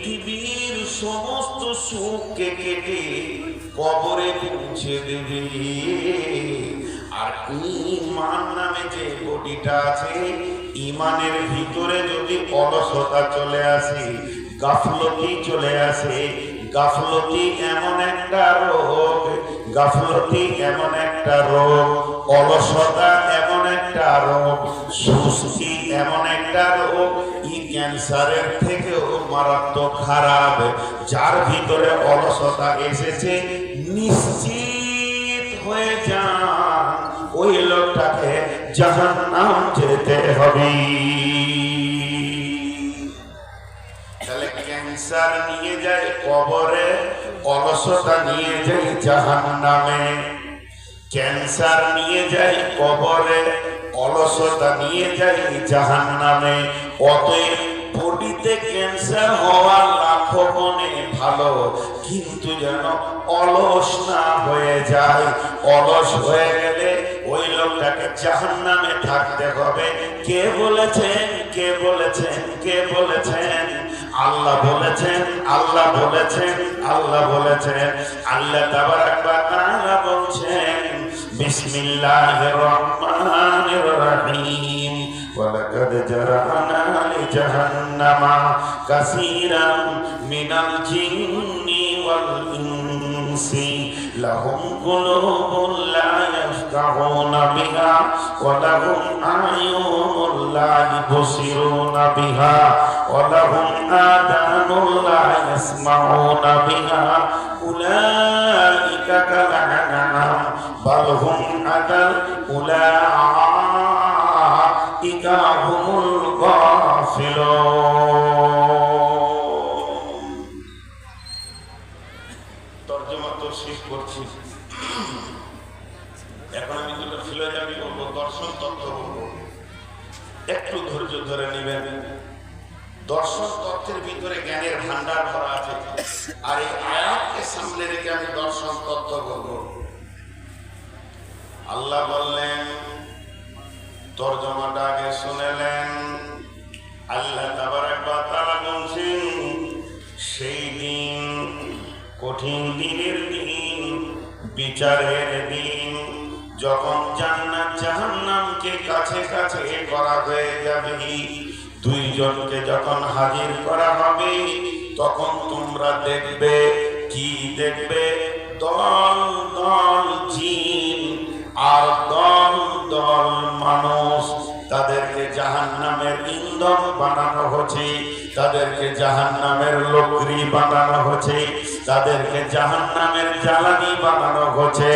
পৃথিবীর সমস্ত সুখকে কেটে কবরে পৌঁছে দেবে। আর ইমান নামে যে বডিটা আছে ইমানের ভিতরে যদি অলসতা চলে আসে, গাফলতি চলে আসে, গাফলতি এমন একটা রোগ, গাফলতি এমন একটা রোগ, অলসতা এমন একটা রোগ, সুস্থি এমন একটা রোগ ক্যান্সারের থেকেও মারাত্মক খারাপ, যার ভিতরে অলসতা এসেছে, নিশ্চিত হয়ে যান। ওই লোকটাকে জাহান নাম যেতে হবে। তাহলে ক্যান্সার নিয়ে যায় কবরে, অলসতা নিয়ে যায় জাহান নামে ক্যান্সার নিয়ে যায় কবরে অলসতা নিয়ে যায় জাহান নামে অতএব বডিতে ক্যান্সার হওয়া লাখো মনে ভালো, কিন্তু যেন অলস না হয়ে যায়। অলস হয়ে গেলে ওই লোকটাকে জাহান নামে থাকতে হবে। কে বলেছেন কে বলেছেন কে বলেছেন? আল্লাহ বলেছেন আল্লাহ বলেছেন আল্লাহ বলেছেন। আল্লাহ তাবারাক ওয়া তাআলা بسم الله الرحمن الرحيم ولقد جرحنا لجهنم كثيرا من الجن والإنس لهم قلوب لا يفقهون بها ولهم أعين لا يبصرون بها ولهم آذان لا يسمعون بها أولئك كالعنكبوت بل هم أضل أولئك هم الغافلون তর্জমা তো শেষ করছি এখন আমি দুটো ফিলোজাফি বলবো দর্শন তত্ত্ব বলবো একটু ধৈর্য ধরে নেবেন দর্শন তত্ত্বের ভিতরে জ্ঞানের ভান্ডার ভরা আছে আর এই আয়াতকে সামনে রেখে আমি দর্শন তত্ত্ব বলবো আল্লাহ বললেন, তর্জমাটা শুনেলেন আল্লাহ তাআলা বলছেন, সেই দিন, কঠিন দিনের দিন, বিচারের দিন, যখন জান্নাত জাহান্নামকে কাছে কাছে করা হয়ে যাবে, দুইজনকে যখন হাজির করা হবে, তখন তোমরা দেখবে, কি দেখবে? দল দল জিন। আর দল দল মানুষ তাদেরকে জাহান নামের ইন্ধন বানানো হচ্ছে, তাদেরকে জাহান নামের লকড়ি বানানো হচ্ছে, তাদেরকে জাহান নামের জ্বালানি বানানো হচ্ছে।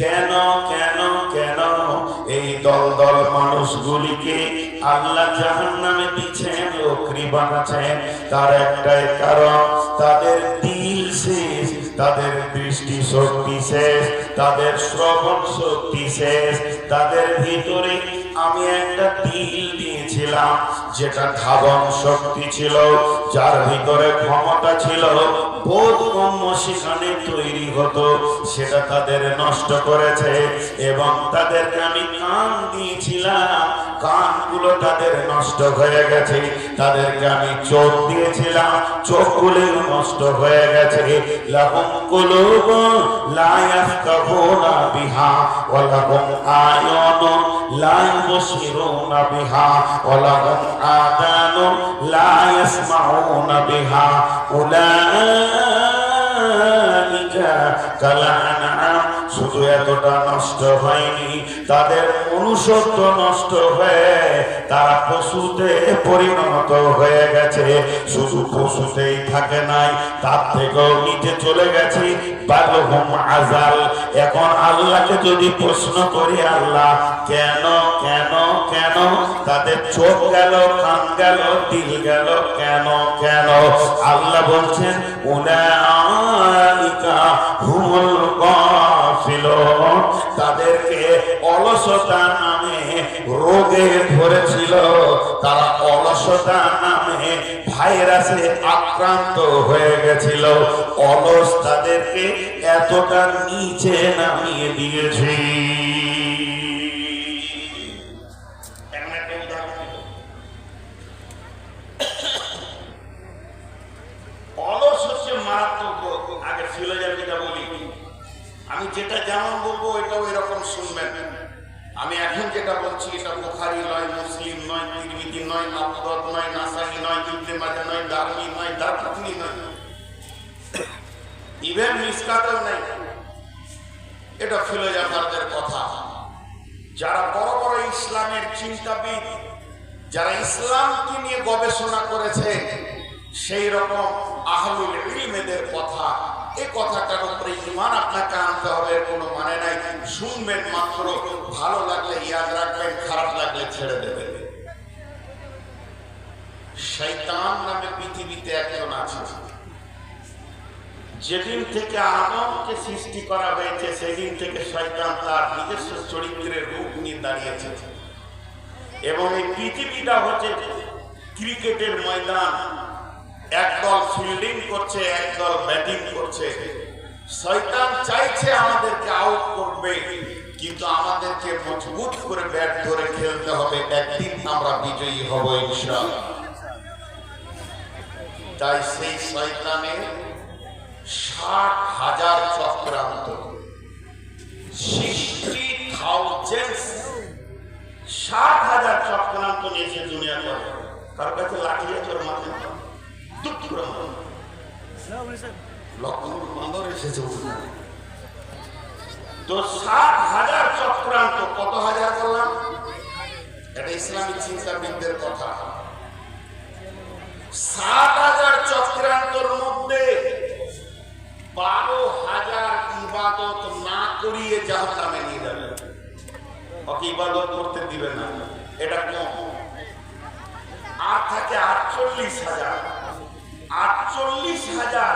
কেন কেন কেন এই দল দল মানুষগুলিকে আল্লাহ জাহান নামে দিচ্ছেন লকড়ি বানাচ্ছেন? তার একটাই কারণ, তাদের দিল শেষ তাদের দৃষ্টি শক্তি শেষ, তাদের শ্রবণ শক্তি শেষ, তাদের ভিতরে আমি একটা তিল দিয়েছিলাম, যেটা ধাবন শক্তি ছিল, যার ভিতরে ক্ষমতা ছিল তৈরি হতো, সেটা তাদের নষ্ট করেছে, এবং তাদেরকে আমি কান দিয়েছিলাম। কানগুলো তাদের নষ্ট হয়ে গেছে। তাদেরকে আমি চোখ দিয়েছিলাম চোখগুলো নষ্ট হয়ে গেছে। লাহুম কুলুব লা বিহা ওয়া লাহুম আয়ুনুন লা ইউবসিরুনা বিহা ওয়া লাহুম আযানুন লা ইয়াসমাউনা বিহা। উলাইকা কালানআম শুধু এতটা নষ্ট হয়নি, তাদের মনুষ্যত্ব নষ্ট হয়ে তারা পশুতে পরিণত হয়ে গেছে। শুধু পশুতেই থাকে নাই, তার থেকেও নিচে চলে গেছে। আজাল এখন আল্লাহকে যদি প্রশ্ন করি, আল্লাহ, কেন কেন কেন? তাদের চোখ গেল, কান গেল, দিল গেল, কেন কেন? আল্লাহ বলছেন, উলাইকা অলসতা নামে রোগে ধরেছিল। তারা অলসতা নামে ভাইরাসে আক্রান্ত হয়ে গেছিল। অলস তাদেরকে এতটা নিচে নামিয়ে দিয়েছে। আমি যেটা যেমন বলব, এটাও এরকম শুনবেন। আমি এখন যেটা বলছি, এটা বুখারি নয়, মুসলিম নয়, তিরমিজি নয় আবুদত নয়, নাসাই নয়, ইবনে মাজাহ নয় দারমি নয় দারকুতনি নয়। ইভেন মিসকাতেও নাই। এটা ফিলোজফারদের কথা। যারা বড় বড় ইসলামের চিন্তাবিদ, যারা ইসলামকে নিয়ে গবেষণা করেছে, সেই রকম আহলুল ইলমেদের কথা যেদিন থেকে আদমকে সৃষ্টি করা হয়েছে, সেদিন থেকে শয়তান তার নিজস্ব চরিত্রের রূপ নিয়ে দাঁড়িয়েছে। এবং এই পৃথিবীটা হচ্ছে ক্রিকেটের ময়দান। একদল ফিল্ডিং করছে, একদল ব্যাটিং করছে। শয়তান চাইছে আমাদেরকে আউট করবে, কিন্তু আমাদেরকে মজবুত করে ব্যাট ধরে খেলতে হবে। একদিন আমরা বিজয়ী হব ইনশাআল্লাহ। তাই সেই শয়তানের ষাট হাজার চক্রান্ত। সিক্সটি থাউজেন্ড ষাট হাজার চক্রান্ত নিয়েছে দুনিয়া করে। তার কাছে লাঠি আছে ওর মাথায় দুঃখ করে মারে। লক্ষ বান্দর এসেছে তো ষাট হাজার চক্রান্ত কত হাজার বললাম এটা ইসলামিক চিন্তাবিদদের কথা সাত হাজার চক্রান্তর মধ্যে বারো হাজার ইবাদত না করিয়ে জাহান নামে নিয়ে যাবে ওকে ইবাদত করতে দিবে না এটা কম আর থাকে আটচল্লিশ হাজার আটচল্লিশ হাজার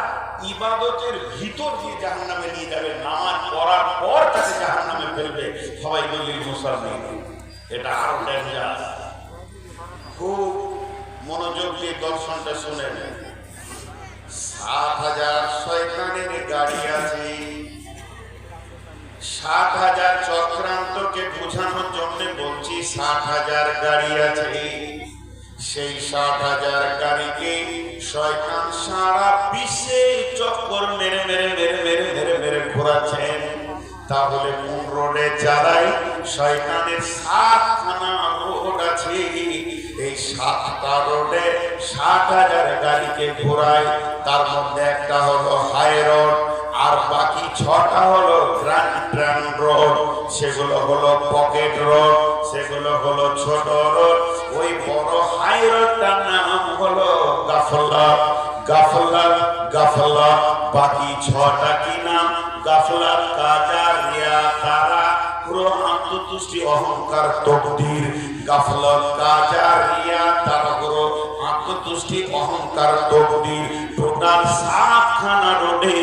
ইবাদতের ভিতর দিয়ে জাহান নামে নিয়ে যাবে। নামাজ পড়ার পর তাকে জাহান নামে ফেলবে। সবাই বললি মুসলমান, এটা আরও ডেঞ্জার খুব মনোযোগ দিয়ে দর্শনটা শুনেন সাত হাজার শয়তানের গাড়ি আছে। সাত হাজার চক্রান্তকে বোঝানোর জন্য বলছি ষাট হাজার গাড়ি আছে। সেই ষাট হাজার গাড়িকে শয়তান সারা বিশ্বে চক্কর মেরে মেরে মেরে মেরে মেরে মেরে ঘোরাচ্ছেন তাহলে কোন রোডে যারাই শয়তানের সাতখানা রোড আছে, এই সাতটা রোডে ষাট হাজার গাড়িকে ঘোরায়, তার মধ্যে একটা হলো হাই রোড আর বাকি ছটা হলো গ্র্যান্ড ট্রান রোড সেগুলো হলো পকেট রোড সেগুলো হলো ছোট রোড ওই বড় হাই রোডটার নাম হলো গাফলা। গাফলা গাফলা, বাকি ছটা কি নাম? গাফলা, কাজা, রিয়া, তারা আত্মতুষ্টি অহংকার তকদির। গাফলত কাজা তারা আত্মতুষ্টি অহংকার তকদির। টোটাল সাতখানা রোডে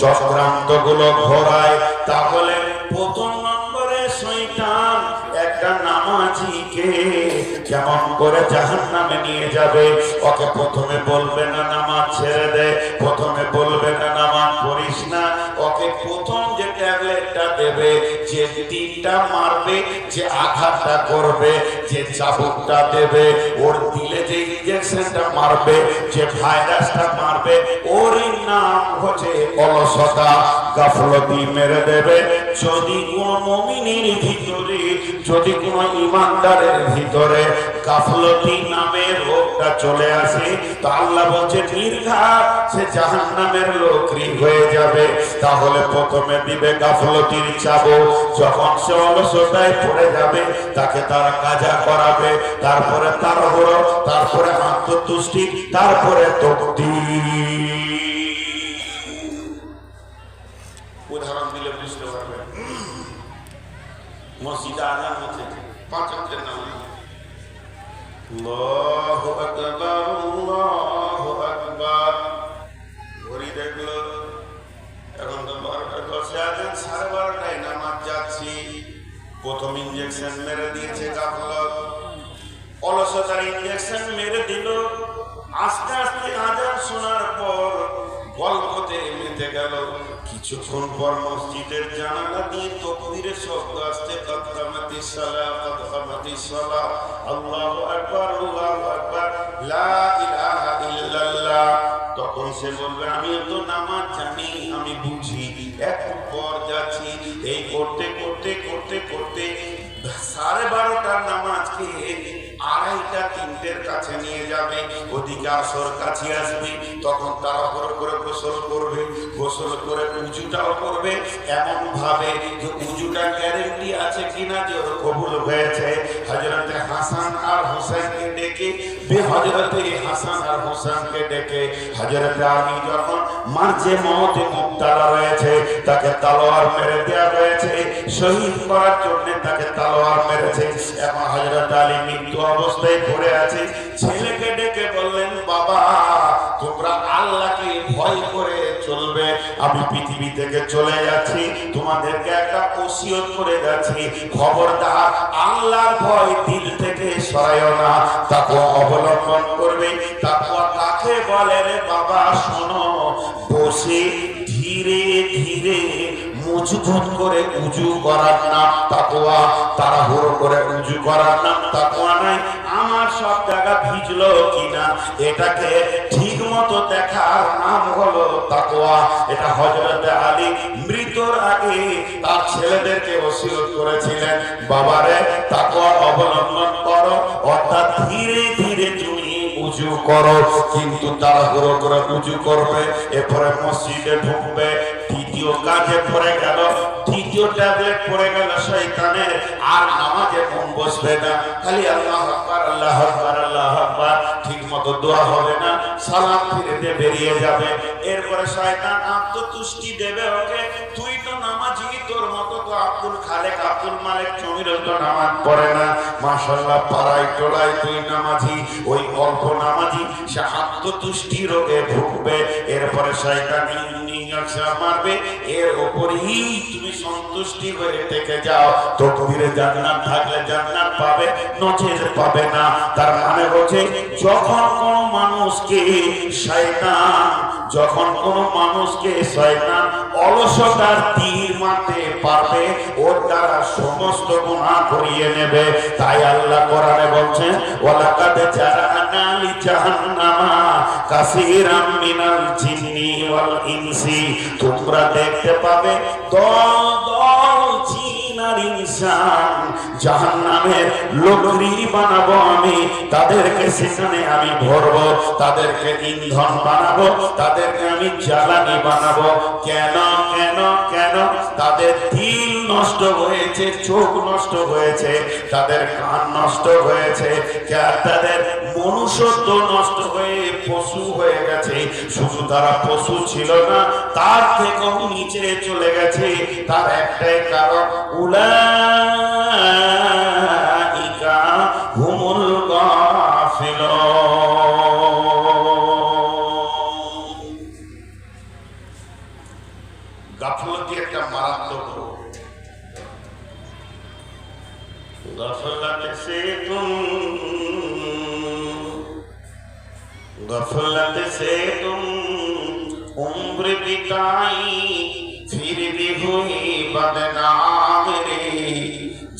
চক্রান্তগুলো ঘোরায়। তাহলে প্রথম নম্বরে শৈতান একটা নামাজিকে কেমন করে জাহান নামে নিয়ে যাবে? ওকে প্রথমে বলবে, না, নামাজ ছেড়ে দে। প্রথমে বলবে, না, নামাজ পড়িস না। ওকে প্রথম যে ট্যাবলেটটা দেবে যে তিনটা মারবে, যে আঘাতটা করবে, যে চাবুকটা দেবে, ওর দিলে যে ইঞ্জেকশনটা মারবে, যে ভাইরাসটা মারবে ওরই নাম হচ্ছে অলসতা, গাফলতি মেরে দেবে। যদি কোন মমিনের ভিতরে, যদি কোন ইমানদারের ভিতরে গাফলতি নামে রোগটা চলে আসে, তো আল্লাহ বলছে, নির্ঘাত সে জাহান নামের লোকরি হয়ে যাবে। তাহলে প্রথমে দিবে গাফলতির চাবো। যখন সে অলসতায় পড়ে যাবে, তাকে তারা কাজা করাবে, তারপরে তার হলো তারপরে আত্মতুষ্টি, তারপরে তক্তি উদাহরণ দিলে বুঝতে পারবে আজান হচ্ছে পাঁচ নাম। আকবার, আল্লাহু সাড়ে বারোটায় নামাজ যাচ্ছি। প্রথম ইঞ্জেকশন মেরে দিয়েছে গাফলত। অলসতার ইঞ্জেকশন মেরে দিল। আস্তে আস্তে আজান শোনার পর গল্পতে মেতে গেল। কিছুক্ষণ পর মসজিদের জানালা দিয়ে তকবীরের শব্দ আসতে কদকামাতি সালা কদকামাতি সালা লা ইলাহা ইল্লাল্লাহ। তখন সে বলবে, আমিও তো নামাজ জানি, আমি বুঝি। নামাজকে আড়াইটা তিনটের কাছে নিয়ে যাবে, ওদিকে আসর কাছে আসবে, তখন তারা করে করে গোসল করবে, গোসল করে উঁচুটাও করবে। এমনভাবে যে উঁচুটা গ্যারেন্টি আছে কিনা যে ওর কবুল হয়েছে হজরতে হাসান আর হোসেনকে ডেকে বে হজরতে হাসান আর হোসেনকে ডেকে হজরতে আলী যখন মার্চে মতে মুক্তারা রয়েছে, তাকে তালোয়ার মেরে দেওয়া রয়েছে, শহীদ করার জন্য তাকে তালোয়ার মেরেছে এখন হজরত আলী মৃত্যু অবস্থায় পড়ে আছে, ছেলেকে ডেকে আমি পৃথিবী থেকে চলে যাচ্ছি, তোমাদেরকে একটা ওসিয়ত করে যাচ্ছি। খবরদার, আল্লাহর ভয় দিল থেকে সরাইও না। তাকে অবলম্বন করবে তাকওয়া কাকে বলে, রে বাবা, শোনো। বসে ধীরে ধীরে মজবুত করে উজু করার নাম তাকওয়া, তাড়াহুড়ো করে উজু করার নাম তাকওয়া নাই। আমার সব জায়গা ভিজলো কিনা? এটাকে ঠিক মতো দেখার নাম হলো তাকওয়া। এটা হজরত আলী মৃত্যুর আগে তার ছেলেদেরকে ওসিয়ত করেছিলেন। বাবারে, তাকওয়া অবলম্বন করো, অর্থাৎ ধীরে ধীরে তুমি উজু করো, কিন্তু তাড়াহুড়ো করে উজু করবে, এরপরে মসজিদে ঢুকবে, দ্বিতীয় কাজে পড়ে গেল দ্বিতীয় ট্যাবলেট পড়ে গেল শয়তানের, আর নামাজে মন বসবে না। খালি আল্লাহ আকবার আল্লাহ আকবার আল্লাহ আকবার ঠিক মতো দোয়া হবে না, সালাম ফিরে দিয়ে বেরিয়ে যাবে। এরপরে শয়তান আত্মতুষ্টি দেবে ওকে, তুই তো নামাজি, তোর মতো তো আব্দুল খালেক, আব্দুল মালিক জমির তো নামাজ পড়ে না। মাশাল্লাহ পাড়ায় টোলায় তুই নামাজি, ওই অল্প নামাজি, সে আত্মতুষ্টি রোগে ভুগবে। এরপরে শয়তান ইঞ্জিনিয়ার মারবে, এর উপরেই তুমি সন্তুষ্টি হয়ে থেকে যাও। তকদিরে জান্নাত থাকলে জান্নাত পাবে, নচেত পাবে না। তার মানে হচ্ছে, যখন কোন মানুষকে শয়তান যখন কোন মানুষকে শয়তান অলসতার তীর মারতে পারবে, ওর দ্বারা সমস্ত গুনাহ করিয়ে নেবে। তাই আল্লাহ কোরআনে বলছেন, ওয়ালাকাদ জারানা লি জাহান্নামা কাসীরাম মিনাল জিন্নি ওয়াল ইনসি। তোমরা দেখতে পাবে দল দল আমি, তাদেরকে সেখানে আমি ভরবো, তাদেরকে ইন্ধন বানাবো, তাদেরকে আমি জ্বালানি বানাবো। কেন কেন কেন? তাদের দিল নষ্ট হয়েছে, চোখ নষ্ট হয়েছে, তাদের কান নষ্ট হয়েছে তাদের মনুষ্যত্ব নষ্ট হয়ে পশু হয়ে গেছে। শুধু তারা পশু ছিল না, তার থেকেও নিচে চলে গেছে। তার একটাই কারণ উলা গাফলতি একটা মারাত্মক রোগ। গাফলাতে সে তুম गफलत से तुम उम्र बिताई फिर भी हुई बदनाम रे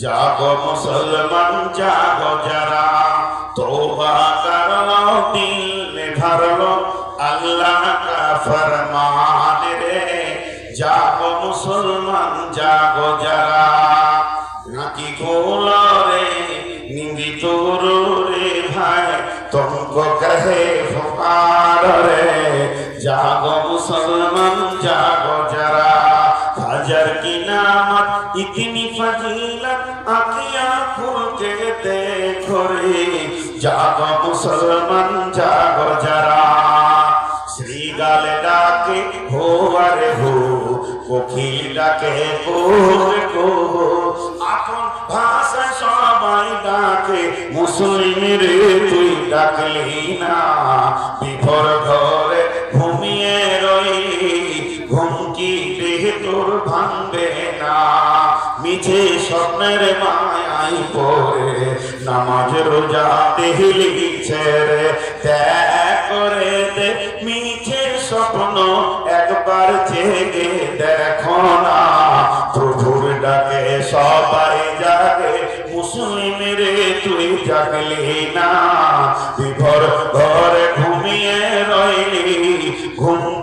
जागो मुसलमान जागो जरा तोबा कर लो दिल में भर लो अल्लाह का फरमान रे जागो मुसलमान जागो जरा ধরে জাগো মুসলমান, জাগো যারা। হাজার কি নামত ইতনি ফজিলত আকিয়া খুল কে দেখো রে। জাগো মুসলমান, জাগো যারা। শ্রী গালে ডাকে, হো আরে হো। কোকিল ডাকে, কো কো আপন ভাষা সবাই ডাকে মুসলিম রে তুই ডাকলি না। স্বপ্নের মায়াই পড়ে, নামাজ রোজা দেহলি ছেড়ে ত্যাগ করে দে মিছে স্বপ্ন, একবার জেগে দেখো না। প্রভুর ডাকে সবাই জাগে, মুসলিম তুই জাগলি না। বিভর ঘরে ঘুমিয়ে রইলি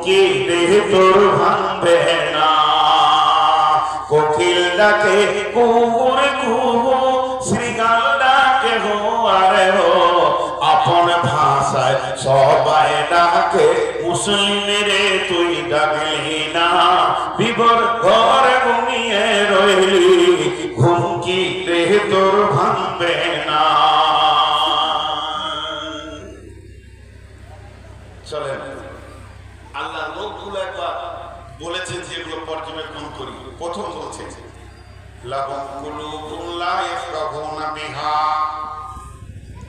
কি দেহ তোর ভাঙবে না। কোকিল ডাকে মুসলিমেরে তুই ডাকলি না। বিবর ঘরে ঘুমিয়ে রইলি ঘুম কি দেহ তোর ভাঙবে না। চলেন। আল্লাহ লোকগুলো একবার বলেছেন যেগুলো পর্যবেক্ষণ করি। প্রথম বলছে, লাহুম কুলুবুন লা ইয়াফকাহুনা বিহা।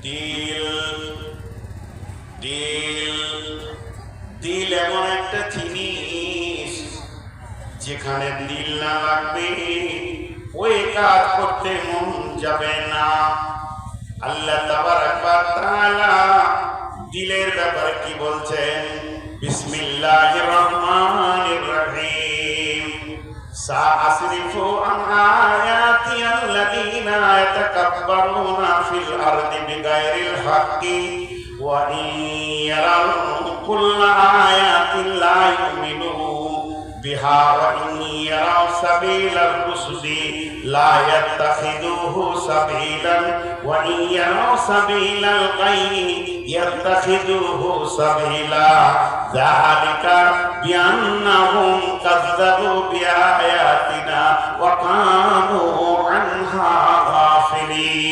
দিল দিল দিল এমন একটা জিনিস যেখানে দিল না লাগবে। ওই কাজ করতে মন যাবে না। আল্লাহ দিলের ব্যাপারে কি বলছেন? বিসমিল্লাহির রহমানির রহিম সাআসরিফু আন আয়াতি আল্লাযীনা ইয়াতাকাব্বারুনা ফিল আরদি বিগাইরিল হাক্কি। وإن يروا كل آيات لا يؤمنوا بها وإن يروا سبيل الرشد لا يتخذوه سبيلا وإن يروا سبيل الغي يتخذوه سبيلا ذلك بأنهم كذبوا بآياتنا وكانوا عنها غافلين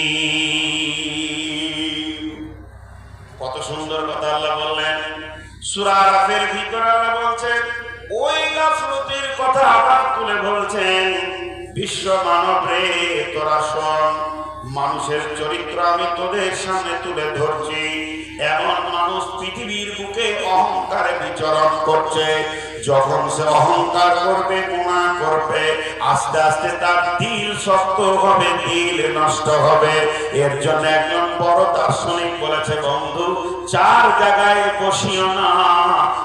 সূরা আরাফের ভিতরে আল্লাহ বলছেন, ওই গাফলতির কথা আবার তুলে বলছেন বিশ্ব মানব রে, তোরা শোন, মানুষের চরিত্র আমি তোদের সামনে তুলে ধরছি। এমন মানুষ পৃথিবীর বুকে অহংকারে বিচরণ করছে। যখন সে অহংকার করবে, গুণা করবে, আস্তে আস্তে তার দিল শক্ত হবে, দিল নষ্ট হবে। এর জন্য একজন বড় দার্শনিক বলেছে, বন্ধু, চার জায়গায় বসিও না,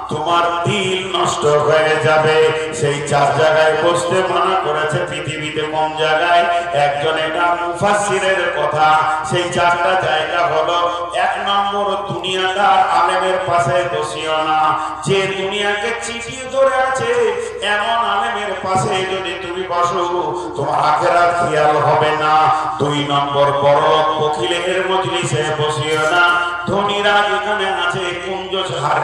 তোমার দিল নষ্ট হয়ে যাবে। সেই চার জায়গায় বসতে মানা করেছে, পৃথিবীতে কোন জায়গায়? একজন এটা মুফাসিরের কথা। সেই চারটা জায়গা হলো, এক নম্বর দুনিয়াদার আলেমের পাশে বসিও না। যে দুনিয়াকে চিঠিয়ে ধরে আছে, এমন আলেমের পাশে যদি তুমি বসো, তোমার আখেরার খেয়াল হবে না। দুই নম্বর বড় বকিলের মজলিসে বসিও না। ধনীরা এখানে আছে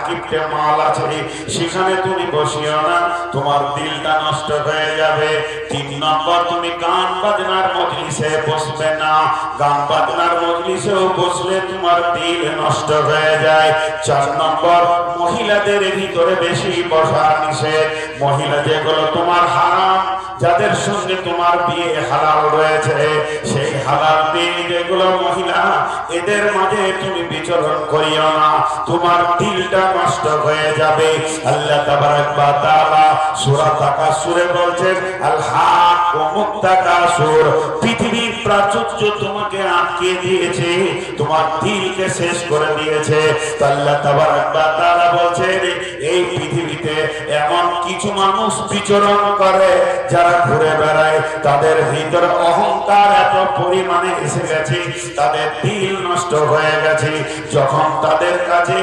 কুঞ্জ মাল আছে সেখানে তুমি বসিও না, তোমার দিলটা নষ্ট হয়ে যাবে। তিন নম্বর, তুমি গান বাজনার মজলিসে বসবে না। গান বাজনার মজলিসেও বসলে তোমার দিল নষ্ট হয়ে যায়। চার নম্বর, মহিলাদের ভিতরে বেশি বসা নিষেধ। মহিলা যেগুলো তোমার হারাম, যাদের সঙ্গে তোমার বিয়ে হালাল রয়েছে, সেই হালাল বিয়ে যেগুলো মহিলা, এদের মাঝে তুমি বিচরণ করিও না। তোমার দিলটা নষ্ট হয়ে যাবে। আল্লাহ বলছেন পৃথিবীর প্রাচুর্য তোমাকে আটকে দিয়েছে, তোমার দিলকে শেষ করে দিয়েছে। আল্লাহ তাবারাক ওয়া বলছেন, এই পৃথিবীতে এমন কিছু মানুষ বিচরণ করে, যারা ঘুরে বেড়ায়, তাদের ভিতরে অহংকার এত পরিমাণে এসে গেছে, তাদের দিল নষ্ট হয়ে গেছে। যখন তাদের কাছে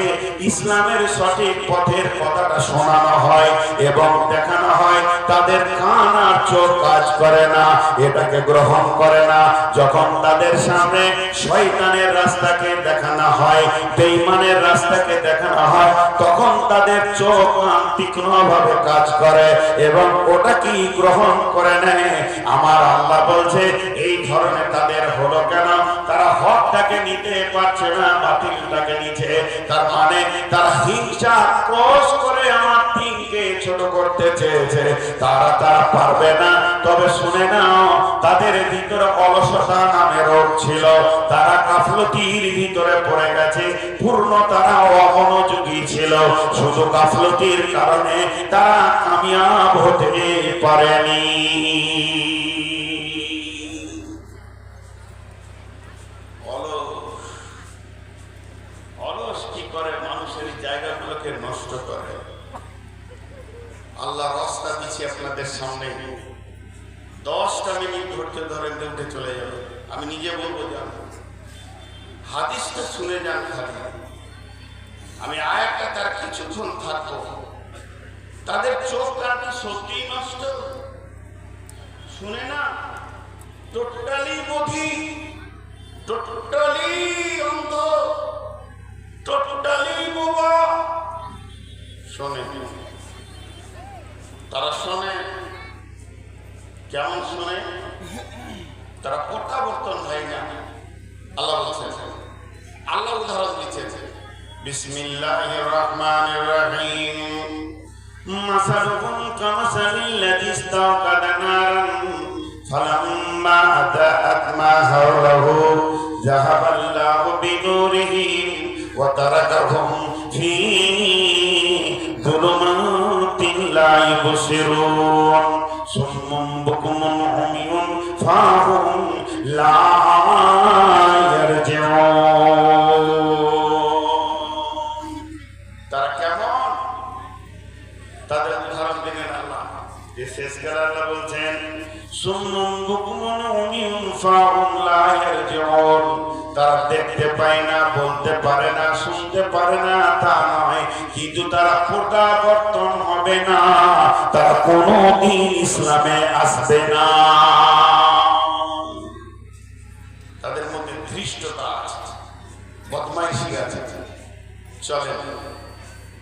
ইসলামের সঠিক পথের কথাটা শোনানো হয় এবং দেখানো হয়, তাদের কান আর চোখ কাজ করে না, এটাকে গ্রহণ করে না। যখন তাদের সামনে শয়তানের রাস্তাকে দেখানো হয়, বেঈমানের রাস্তাকে দেখানো হয়, তখন তাদের চোখ কান তীক্ষ্ণভাবে কাজ করে এবং ওটা কি গ্রহণ করে নেয়? আমার আল্লাহ বলছে, এই ধরনের তাদের হলো কেন? তারা হকটাকে নিতে পারছে না, বাতিলটাকে নিচ্ছে তার মানে তারা হিংসা ক্রস করে আমার ছোট করতে চেয়েছে। তারা তারা পারবে না। তবে শুনে নাও, তাদের ভিতরে অলসতা নামে রোগ ছিল। তারা গাফলতির ভিতরে পড়ে গেছে। পূর্ণ তারা অমনোযোগী ছিল। শুধু গাফলতির কারণে তারা কামিয়াব হতে পারেনি। নষ্ট করে। আল্লাহ রাস্তা দিচ্ছি আপনাদের সামনে। দশটা মিনিট ধৈর্য ধরেন উঠে চলে যাবে আমি নিজে বলব যান হাদিসটা শুনে যান খালি। আমি আয়াতটা তার কিছুক্ষণ থাকব। তাদের চোখ কাটা সত্যি নষ্ট? শুনে না? টোটালি বধি। টোটালি অন্ধ। টোটালি বোবা। শোনে তারা শোনে কেমন শোনে তারা প্রত্যাবর্তন হয় না আল্লাহ বলছেন আল্লাহ উদাহরণ দিচ্ছেন বিসমিল্লাহির রহমানির রহিম مثلهم كمثل الذي استوقد نارا فلما أضاءت ما حوله ذهب الله بنورهم وتركهم في ظلمات لا يبصرون صم بكم عمي فهم لا পায় না, বলতে পারে না, শুনতে পারে না, তা নয়। কিন্তু তারা প্রত্যাবর্তন হবে না, তারা কোনোদিন ইসলামে আসবে না। তাদের মধ্যে ধৃষ্টতা আছে, বদমাইশি আছে। চলে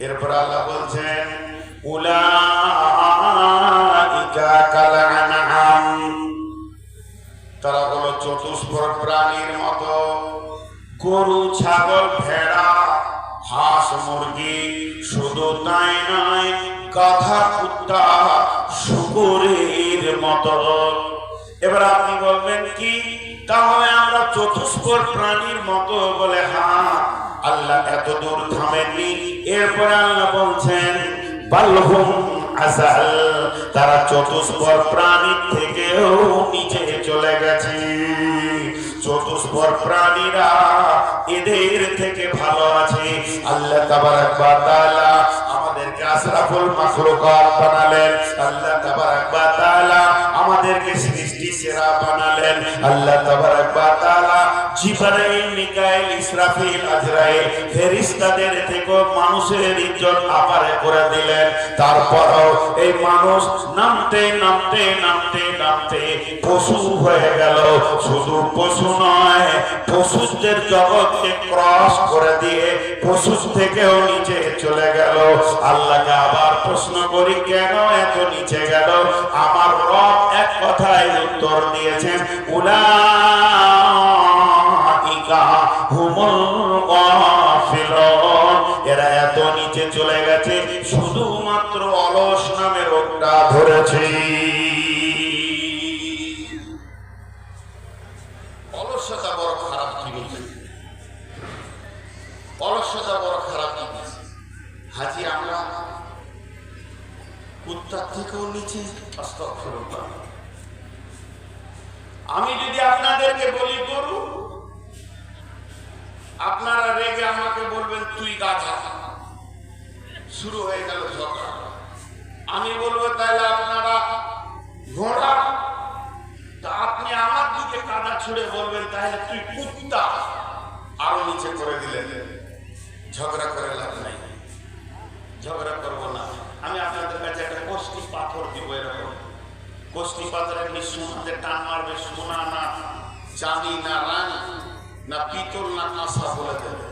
এরপর আল্লাহ বলছেন তারা হলো চতুষ্পর প্রাণীর মতো। গরু, ছাগল, ভেড়া, হাঁস, মুরগি, শুধু তাই নয়, গাধা, কুত্তা, শুকুরের মতো। এবার আপনি বলবেন কি? তাহলে আমরা চতুষ্পর প্রাণীর মতো বলে হ্যাঁ আল্লাহ এত দূর থামেননি। এরপরে আল্লাহ বলছেন বাল্যহুম আসাল তারা চতুষ্পর প্রাণীর থেকেও নিচে চলে গেছে। চতুষ্পর প্রাণীরা এদের থেকে ভালো আছে, আল্লাহ তাবারাক ওয়া তাআলা আমাদেরকে আশরাফুল মাখলুকাত বানালেন। আল্লাহ তাবারাক ওয়া তাআলা আমাদেরকে সৃষ্টি সেরা বানালেন। আল্লাহ জিবরাইল, মিকাইল, ইসরাফিল, আজরাইল থেকেও মানুষের ইজ্জত আপারে করে দিলেন। তারপরও এই মানুষ নামতে নামতে নামতে নামতে পশু হয়ে গেল। শুধু পশু নয়, পশুদের জগৎকে ক্রস করে দিয়ে পশু থেকেও নিচে চলে গেল। আল্লাহকে আবার প্রশ্ন করি, কেন এত নিচে গেল? আমার রব এক কথায় উত্তর দিয়েছেন এরা এত নিচে চলে গেছে, শুধুমাত্র অলস নামে রোগটা ধরেছে। অলসতা বড় খারাপ জিনিস অলসতা বড় খারাপ জিনিস হাজি আমরা কুত্তার থেকেও নিচে আস্তাগফিরুল্লাহ। আমি যদি আপনাদেরকে বলি, গরু, আপনারা রেগে আমাকে বলবেন, তুই গাধা। শুরু হয়ে গেল ঝগড়া। আমি বলব তাহলে আপনারা ঘোড়া, তা আপনি আমার দিকে কাদা ছুড়ে বলবেন তাহলে তুই কুত্তা। আরও নিচে করে দিলেন। ঝগড়া করে লাভ নাই ঝগড়া করব না আমি আপনাদের কাছে একটা কোষ্টি পাথর দিব এরকম কোষ্টি পাথর এমনি টান মারবে সোনা না চাঁদি না রানী, না পিতল না কাঁসা বলে দেবে।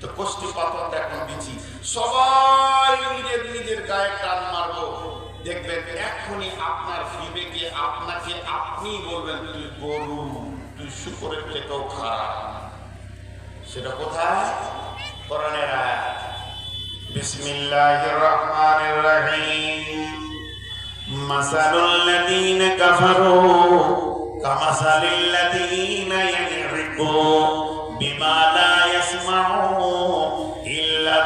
তো কোষ্টি পাথরটা এখন দিচ্ছি সবাই নিজের নিজের গায়ে টান মারবো। দেখবেন এখনই আপনার বিবেকে আপনাকে আপনি বলবেন, তুই গরু, তুই শুকরের থেকেও খারাপ। সেটা কোথায়? কোরআনের আয়াত। বিসমিল্লাহির রহমানির রহিম। মাসালুল লাযীনা কাফারু কামাসালিল লাযীনা ইয়ানইকু বিমা লা ইয়াসমাউ ইল্লা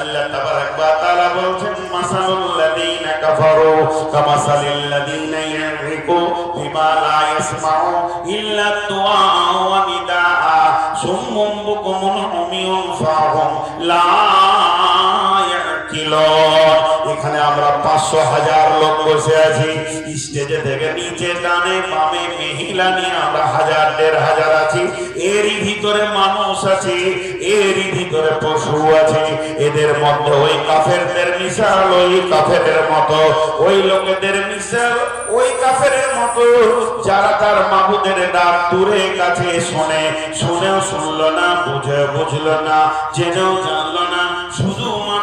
আল্লাহ তাবারাক ওয়া তাআলা বলছেন, মাসালুল লাযিনা কাফারু কামাসালিল লাযিনা ইয়ারিকু বিমা লা ইয়াসমাউ ইল্লা দুআ ওয়া নিদাআ। সুম্মুম বুকুমুন উমিয়ুন ফাহুম লা ইয়াকিলুন। পাঁচশো হাজার লোক বসে আছি। স্টেজে থেকে নিচে ডানে বামে মহিলা নিয়ে আমরা হাজার, দেড় হাজার আছি। এরই ভিতরে মানুষ আছে, এরই ভিতরে পশু আছে। এদের মধ্যে ওই কাফেরদের মিশাল, ওই মতো। ওই লোকেদের মিশাল, ওই মতো। যারা তার ডাক দূরে কাছে শোনে, শুনেও শুনলো না বুঝে বুঝলো না, জেনেও জানলো না। শুধুমাত্র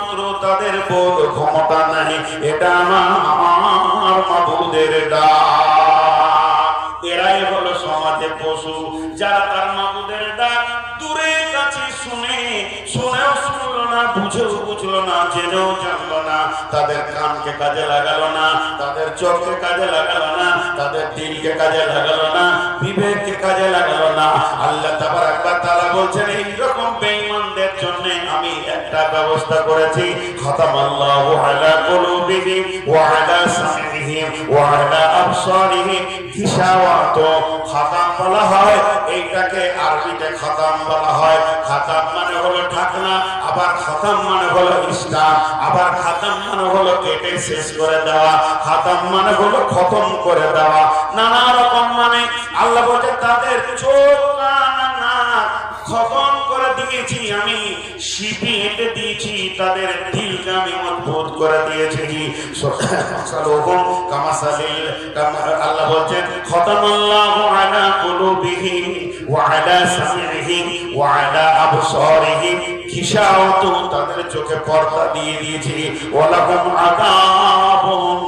তাদের বোধ ক্ষমতা নাই। এটা আমার মাবুদের ডাক। এরাই হলো সমাজে পশু। যারা তার মাবুদের ডাক দূরে কাছে শুনে, শুনেও শুনলো না, বুঝেও বুঝলো না, জেনেও জানলো না। তাদের কানকে কাজে লাগালো না, তাদের চোখকে কাজে লাগালো না, তাদের দিলকে কাজে লাগালো না, বিবেককে কাজে লাগালো না। আল্লাহ তাবার তারা বলছেন এইরকম ব্যবস্থা করেছি। মানে মানে মানে খতম করে দেওয়া। নানা রকম মানে আল্লাহ তাদের চোখ খতম দিয়েছি আমি শিপি এঁটে দিয়েছি, তাদের দিলকে আমি মজবুত করে দিয়েছি। আল্লাহ বলছেন আলা ওয়া আলা ওয়া আলা তাদের চোখে পর্দা দিয়ে দিয়েছি। আযাবুন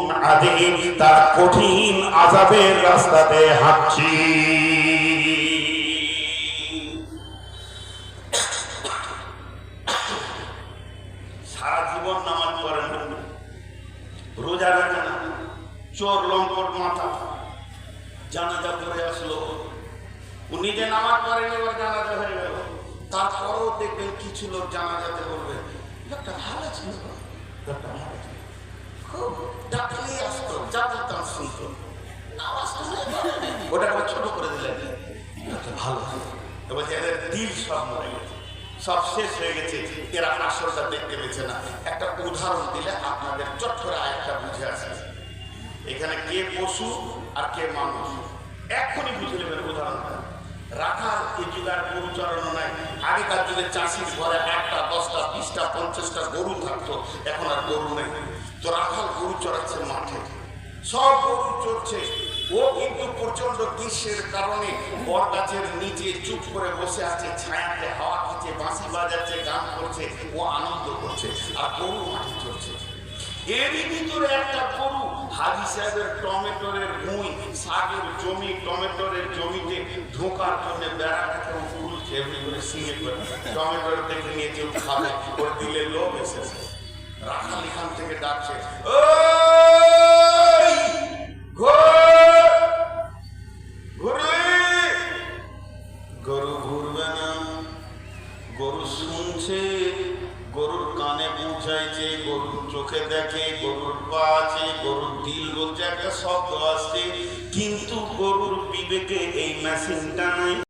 তার কঠিন আযাবের রাস্তাতে হাঁটছি। রোজা রাখে না। চোর লম্পট মাথা। জানাজা করে আসলো। নিজে নামাজ পড়েন, এবার জানাজা হয়ে গেল। তারপরেও দেখবেন কিছু লোক জানাজাতে বলবে লোকটা ভালো ছিল ওটা ছোট করে দিলেন। ভালো এবার দিল সব মরে সব শেষ হয়ে গেছে। এরা আসলটা দেখতে পেয়েছে না। একটা উদাহরণ দিলে আপনাদের চট করে আরেকটা বুঝে আসে এখানে কে পশু আর কে মানুষ। এক্ষুনি বুঝে নেবেন উদাহরণটা। যুগে আর গরু চড়ানো নাই। আগেকার যুগে চাষির ঘরে একটা দশটা, বিশটা, পঞ্চাশটা গরু থাকতো। এখন আর গরু নেই। তো রাখাল গরু চড়াচ্ছে মাঠে। সব গরু চড়ছে। ও কিন্তু প্রচণ্ড গ্রীষ্মের কারণে বর গাছের নিচে চুপ করে বসে আছে, ছায়াতে হাওয়া খাচ্ছে বাঁশি বাজাচ্ছে, গান করছে, ও আনন্দ করছে আর গরু মাঠে চড়ছে এরই ভিতরে একটা গরু হাজি সাহেবের টমেটোরের ভুঁই শাকের জমি, টমেটোরের জমিতে ঢোকার জন্য বেড়াটাকে ও খুলছে এমনি করে সিঁড়ে করে, টমেটোর দেখে নিয়ে কেউ খাবে, ওর দিলে লোভ এসেছে। রাখাল এখান থেকে ডাকছে ঘোর শুনছে গরুর কানে পৌঁছাইছে, গরুর চোখে দেখে, গরুর পা আছে, গরুর দিল বলছে, একটা শব্দ আসছে। কিন্তু গরুর বিবেকে এই মেশিনটা নাই।